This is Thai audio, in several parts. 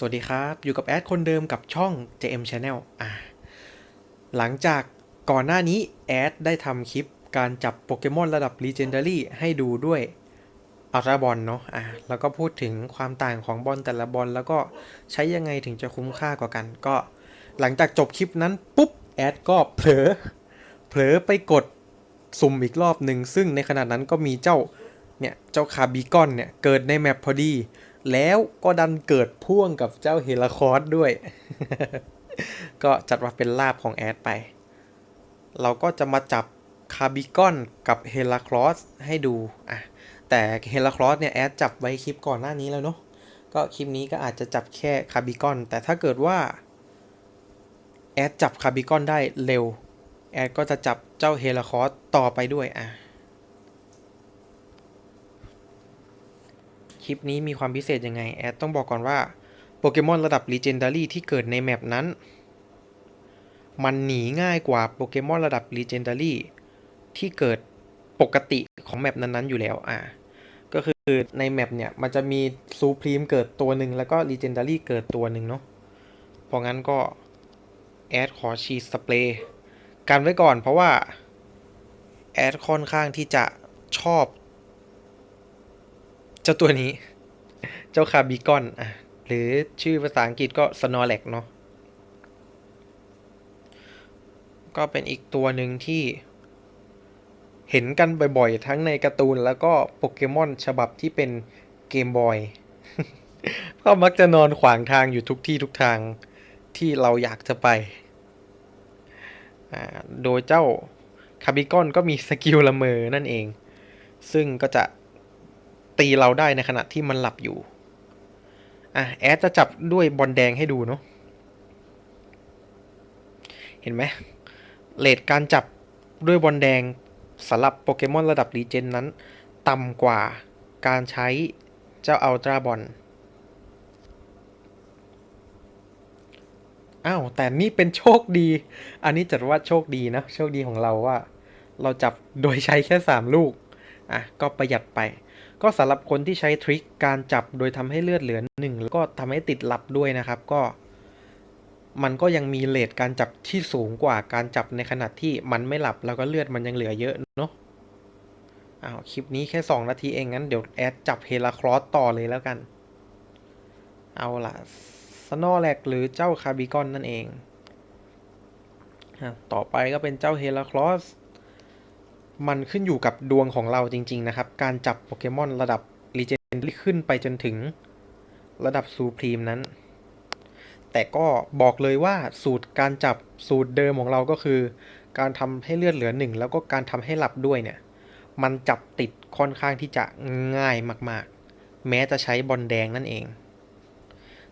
สวัสดีครับ อยู่กับแอดคนเดิมกับช่อง JM Channel อ่าหลังจากก่อนหน้านี้แอดได้ทำคลิปการจับโปเกมอนระดับ Legendary ให้ดูด้วยอัลตราบอลเนาะอ่าแล้วก็พูดถึงความต่างของบอลแต่ละบอลแล้วก็ใช้ยังไงถึงจะคุ้มค่ากว่ากัน ก็หลังจากจบคลิปนั้นปุ๊บ แอดก็เผลอ เผลอไปกดสุ่มอีกรอบหนึ่ง ซึ่งในขณะนั้นก็มีเจ้าเนี่ยเจ้าคาบิกอนเนี่ยเกิดในแมปพอดี แล้วก็ดันเกิดพ่วงกับเจ้าเฮลคอร์สด้วย ก็จัดว่าเป็นลาบของแอดไป เราก็จะมาจับคาร์บิกอนกับเฮลาคลอสให้ดูอะแต่เฮลาคลอสเนี่ยแอดจับไว้คลิปก่อนหน้านี้แล้วเนาะก็คลิปนี้ก็อาจจะจับแค่คาร์บิกอน แต่ถ้าเกิดว่า แอดจับคาร์บิกอนได้เร็ว แอดก็จะจับเจ้าเฮลคอร์สต่อไปด้วยอะ ลิปนี้มีความพิเศษยังไง แอดต้องบอกก่อนว่าโปเกมอนระดับ Legendary ที่เกิดในแมปนั้น มันหนีง่ายกว่าโปเกมอนระดับ Legendary ที่เกิดปกติของแมปนั้นๆอยู่แล้วอ่าก็คือในแมปเนี่ยมันจะมีซูพรีมเกิดตัวหนึ่งแล้วก็ Legendary เกิดตัวหนึ่งเนาะเพราะงั้นก็แอดขอชีสเปรย์กันไว้ก่อนเพราะว่าแอดค่อนข้างที่จะชอบ จ้าตัวนี้ เจ้าคาร์บิกอนอะหรือชื่อภาษาอังกฤษก็สโนแลกเนาะก็เป็นอีกตัวหนึ่งที่ เห็นกันบ่อยๆ ทั้งในการ์ตูนแล้วก็โปเกมอนฉบับที่เป็นเกมบอยก็มักจะนอนขวางทางอยู่ทุกที่ทุกทางที่เราอยากจะไป โดยเจ้าคาบิกอนก็มีสกิลละเมอนั่นเอง ซึ่งก็จะ ตีเราได้ในขณะที่มันหลับอยู่ อะ แอดจะจับด้วยบอลแดงให้ดูเนาะ เห็นไหมเลทการจับด้วยบอลแดงสำหรับโปเกมอนระดับรีเจนนั้น ต่ำกว่าการใช้เจ้าอัลตราบอล อ้าว แต่นี่เป็นโชคดี อันนี้จัดว่าโชคดีนะ โชคดีของเราว่า เราจับโดยใช้แค่ 3 ลูก อะก็ประหยัดไป ก็สำหรับคนที่ใช้ทริคการจับโดยทำให้เลือดเหลือหนึ่งแล้วก็ทำให้ติดหลับด้วยนะครับก็ มันก็ยังมีเลทการจับที่สูงกว่าการจับในขณะที่มันไม่หลับแล้วก็เลือดมันยังเหลือเยอะเนาะอ้าวคลิปนี้แค่ 2 นาทีเองงั้นเดี๋ยวแอดจับเฮลาครอสต่อเลยแล้วกัน เอาล่ะสโนแลกหรือเจ้าคาร์บิกอนนั่นเอง ต่อไปก็เป็นเจ้าเฮลาครอส มันขึ้นอยู่กับดวงของเราจริง ๆ นะครับ การจับโปเกมอนระดับ l ีเจนขึ้นไปจนถึงระดับซูพรีมนั้น แต่ก็บอกเลยว่าสูตรการจับสูตรเดิมของเราก็คือ การทำให้เลือดเหลือหนึ่งแล้วก็การทำให้หลับด้วยเนี่ย มันจับติดค่อนข้างที่จะง่ายมาก ๆ แม้จะใช้บอลแดงนั่นเอง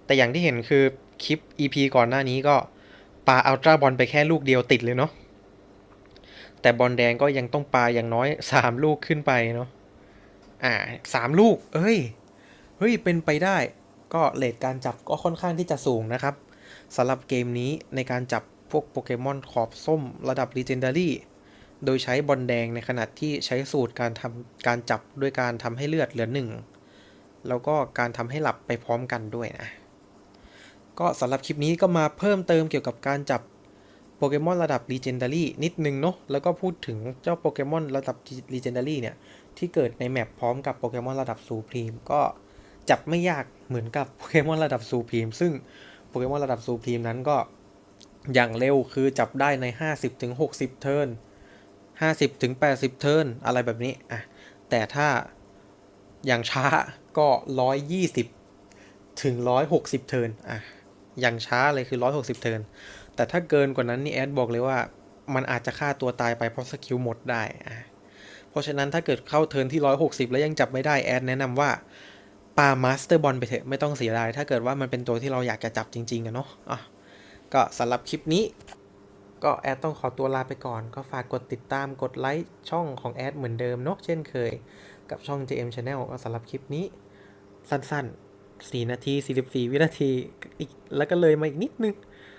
แต่อย่างที่เห็นคือคลิป EP ก่อนหน้านี้ก็ปาอัลตราบอลไปแค่ลูกเดียวติดเลยเนาะ แต่บอลแดงก็ยังต้องปาอย่างน้อย3ลูกขึ้นไปเนาะอ่าสามลูก เอ้ย เฮ้ย เป็นไปได้ ก็เลทการจับก็ค่อนข้างที่จะสูงนะครับสำหรับเกมนี้ในการจับพวกโปเกมอนขอบส้มระดับ Legendary โดยใช้บอลแดงในขณะที่ใช้สูตรการทำการจับด้วยการทำให้เลือดเหลือหนึ่งแล้วก็การทำให้หลับไปพร้อมกันด้วยนะ ก็สำหรับคลิปนี้ก็มาเพิ่มเติมเกี่ยวกับการจับ โปเกมอนระดับ Legendary นิดนึงเนาะ แล้วก็พูดถึงเจ้าโปเกมอนระดับ Legendary เนี่ย ที่เกิดในแมปพร้อมกับโปเกมอนระดับซูพรีมก็จับไม่ยากเหมือนกับโปเกมอนระดับซูพรีมซึ่งโปเกมอนระดับซูพรีมนั้นก็อย่างเร็วคือจับได้ใน 50-60 เทิร์น 50-80 เทิร์น อะไรแบบนี้อะแต่ถ้าอย่างช้าก็ 120 ถึง 160 เทิร์นอะอย่างช้าเลยคือ 160 เทิร์น แต่ถ้าเกินกว่านั้นนี่แอดบอกเลยว่า มันอาจจะฆ่าตัวตายไปเพราะสกิลหมดได้อะเพราะฉะนั้นถ้าเกิดเข้าเทิร์นที่ 160 แล้วยังจับไม่ได้แอดแนะนำว่าปามาสเตอร์บอลไปเถอะไม่ต้องเสียดายถ้าเกิดว่ามันเป็นตัวที่เราอยากจะจับจริงๆอะเนาะอะก็สำหรับคลิปนี้ ก็แอดต้องขอตัวลาไปก่อน ก็ฝากกดติดตามกดไลค์ช่องของแอดเหมือนเดิมเนาะเช่นเคย กับช่อง JM Channel ก็สำหรับคลิปนี้ สั้นๆ 4 นาที 44 วินาทีอีกแล้วก็เลยมาอีกนิดนึง